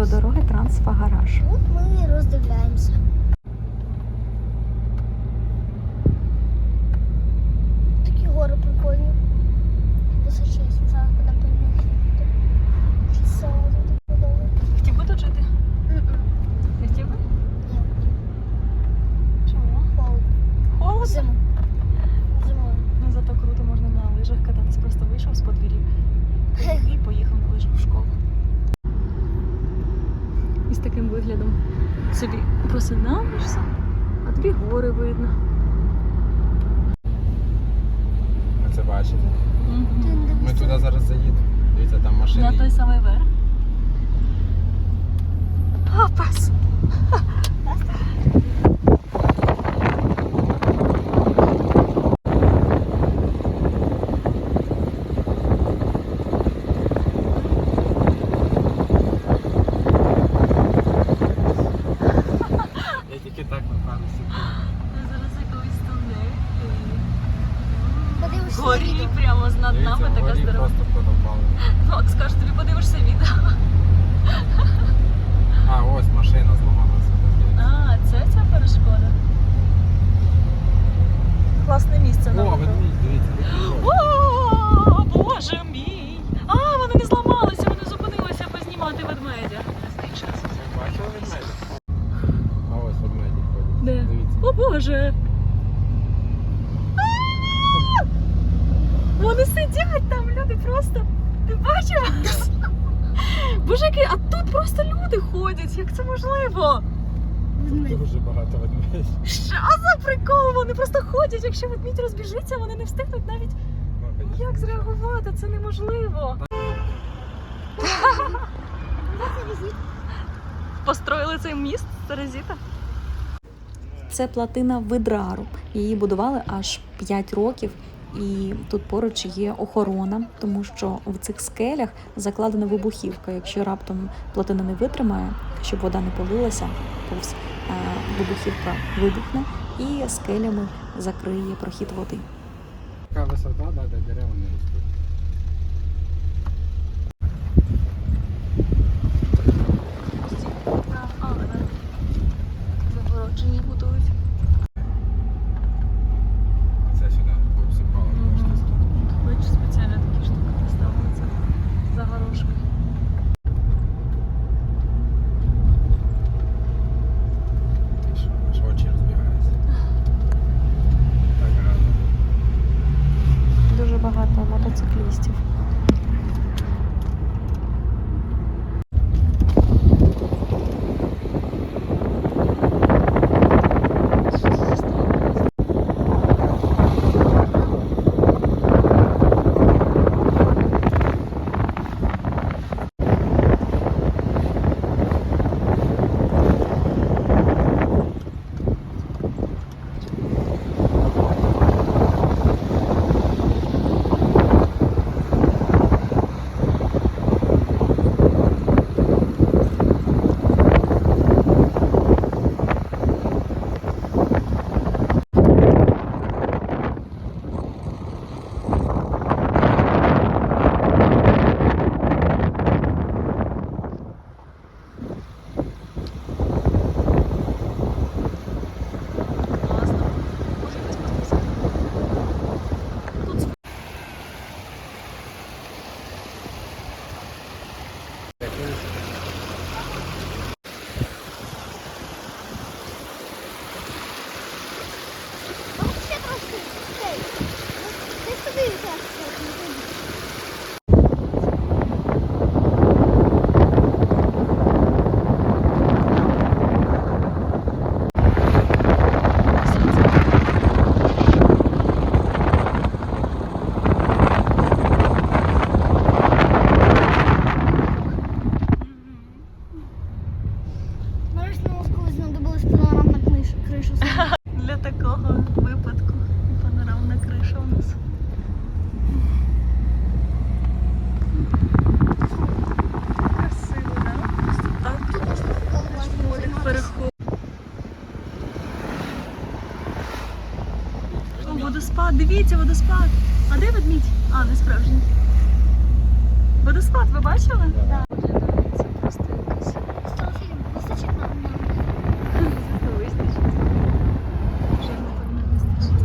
до дороги Трансфагараж. От ми і роздивляємося. Такі гори прикольні. Височезні, зараз куди. Чи село тут будови? Хотів би тут жити? Не хотів би? Ні, Чому? холодно. Холодно? Зиму. Зимою. Ну зато круто можна на лижах кататись. Просто вийшов з подвір'я і поїхав на лижах в школу. І з таким виглядом собі просинаєшся, а тобі гори видно. Ми це не Ми туди зараз заїдемо. Дивіться, там машини. На той самий верх. Опас! Я тільки так на пару секунд. Ми зараз якось тунель. Подивишся на Горі прямо над нами така здорова. Макс каже, тобі подивишся відео. А, ось машина зламалася. А, це ця перешкода. Класне місце О, ведмідь, дивіться. О, боже мій! А, вони не зламалися, вони зупинилися познімати ведмедя. Ви Бачили ведмедя? А ось ведмеді ходять. Де? Дивіться. О боже! А! Вони сидять там, люди просто. Ти бачив? Боже, який, а тут просто люди ходять. Як це можливо? Дуже багато ведмедів. Що за прикол? Вони просто ходять. Якщо ведмідь розбіжиться, вони не встигнуть навіть Ну, як зреагувати. Це неможливо. Построїли цей міст Терезіта. Це платина Видрару. Її будували аж 5 років. І тут поруч є охорона, тому що в цих скелях закладена вибухівка. Якщо раптом платина не витримає, щоб вода не полилася, повз е, вибухівка вибухне і скелями закриє прохід води. Така висота, да, де дерева не ростуть. Загороджені будують. Це сюди обсипало Мгм. кошти скільки. Бачиш, спеціально такі штуки поставили це загорожки. І що, аж очі розбігаються. Так гарно. Дуже багато мотоциклістів. водоспад, дивіться водоспад. А де ведмідь? А, не справжній. Водоспад, ви бачили? Так. Це просто якась. Вистачить нам. Вистачить. Вже напевно вистачить.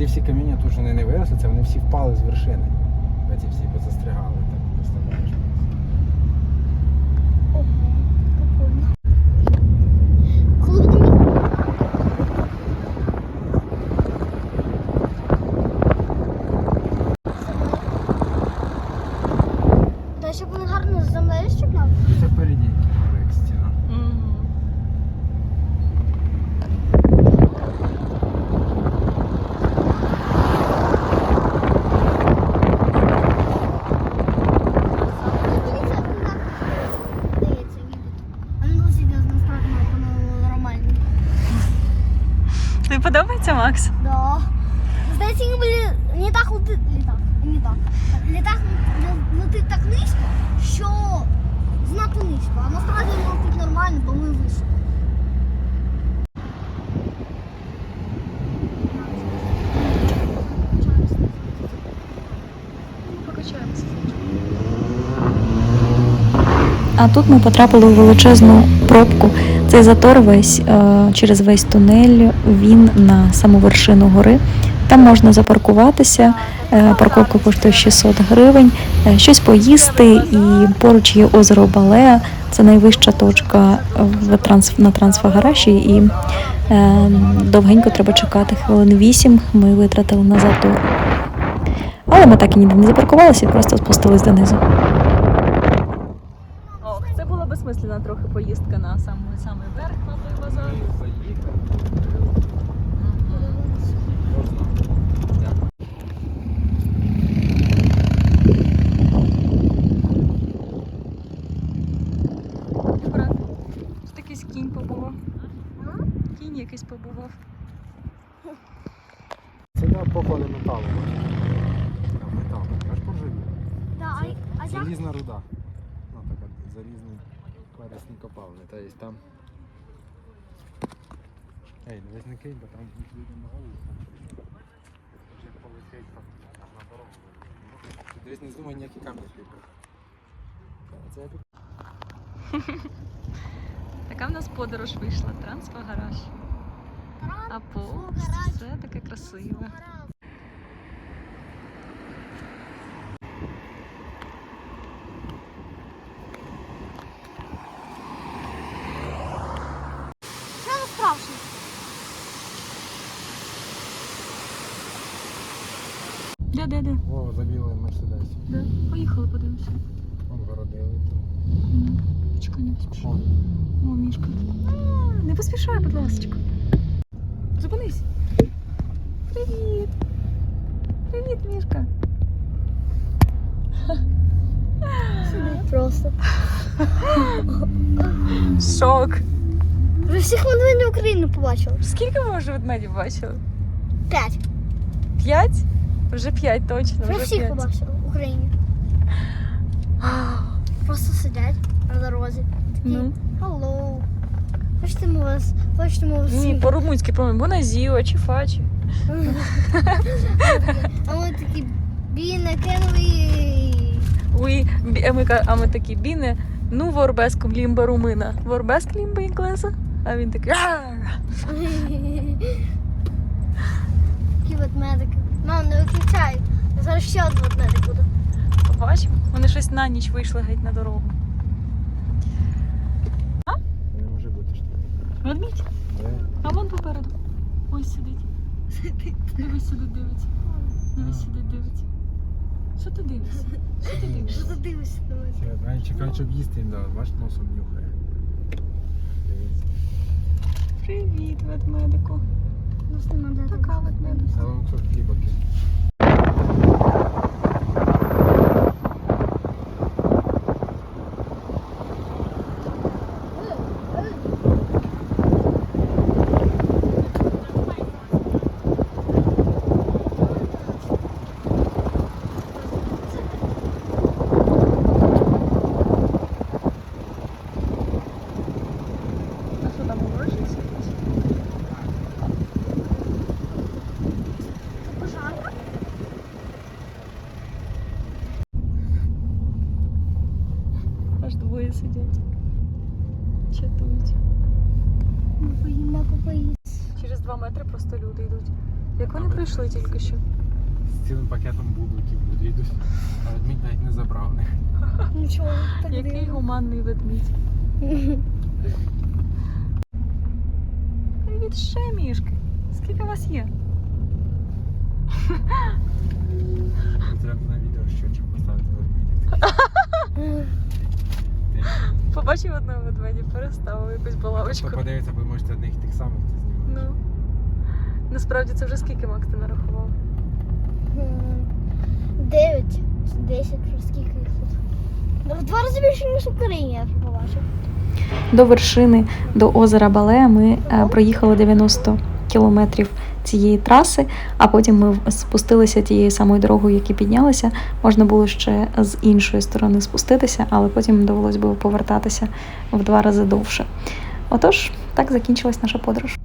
Ці всі каміння тут вже не виросли, це вони всі впали з вершини. Ці всі позастрягали, так представляєш. Ого, прикольно. Коли вони Та щоб вони гарно з землею щепляли. Це переді гори як стіна. Дивіться, як дається відео. А ну сидять насправді нормально. Тобі подобається, Макс? Да. Здається, были не так літак. Не так. Літак ле- летить так низько, що знато низько. А насправді він летить нормально, бо ми високо. А тут ми потрапили у величезну пробку. Цей затор весь е, через весь тунель. Він на саму вершину гори. Там можна запаркуватися. Е, Парковка коштує 600 гривень, е, щось поїсти, і поруч є озеро Балеа. Це найвища точка на трансфагараші, і довгенько треба чекати. Хвилин 8 ми витратили на затор. Але ми так і ніде не запаркувалися, просто спустились донизу. Безсмислена трохи поїздка на самий самий верх на той базар. Тут якийсь кінь побував. Кінь якийсь побував. Це да, металу. Метал, аж як? Залізна руда. Ну, така залізний корисні копалини. Та є там. Ей, не кинь, бо там люди на голову. Ще полетять там на дорогу. Дивись, не здумай ніякі камні я Така в нас подорож вийшла, трансфагараж. А повз все таке красиве. Що не страшно? Де, де, де? О, забіли Мерседес. де? Поїхали, подивимося. Вон городили. Чекай, не поспішай. О, мішка. А, Не поспішай, будь ласка. Зупинись. Привіт. Привіт, мішка. Просто. Шок. Вже всіх медведів України побачили. Скільки ви вже ведмедів бачили? П'ять. П'ять? Вже п'ять точно. Вже всіх п'ять. в Україні. Просто сидять на дорозі. Ну. Hello. Хочете ми вас, хочете ми вас Ні, по-румунськи, по-моєму, Боназіо чи Фачі. А ми такі біна кенві. Уй, бі- а ми, ка- а ми такі біни, ну ворбеском лімба румина. Ворбеск лімба інглеза? А він такий. «Ар!» Такі ведмедики. Мам, не виключай. Зараз ще один ведмедик буде. Побачимо. Вони щось на ніч вийшли геть на дорогу. Не може бути що. Ведмідь? Де? А вон попереду. Ось сидить. Дивись сюди, дивиться. Дивись сюди, дивиться. Що ти дивишся? Що ти дивишся? Що ти дивишся на мене? Навіть щоб їсти їм дали. Бачиш, носом нюхає. Дивіться. Привіт, ведмедику. Ну, що нам дати? Така ведмедиця. А вам кусок хліба кинь. А що там ворожиться? Пожарка? Аж двоє сидять. Чатують. Ми поїмо попоїсти. Через два метри просто люди йдуть. Як вони прийшли тільки що? З цілим пакетом бубликів люди йдуть. А ведмідь навіть не забрав них. Нічого, так Який дивно. гуманний ведмідь. Привіт ще мішки. Скільки вас є? Треба на відео щочок поставити ведмедя. Побачив одного ведмедя, переставив якусь балавочку. Хто подивиться, ви можете одних тих самих це знімати. Ну. Насправді це вже скільки Макс ти нарахував? М, Дев'ять, десять, вже скільки їх тут. В два рази більше, ніж в Україні, я побачив. До вершини, до озера Балея ми е, проїхали 90 кілометрів цієї траси, а потім ми спустилися тією самою дорогою, як і піднялися. Можна було ще з іншої сторони спуститися, але потім довелось би повертатися в два рази довше. Отож, так закінчилась наша подорож.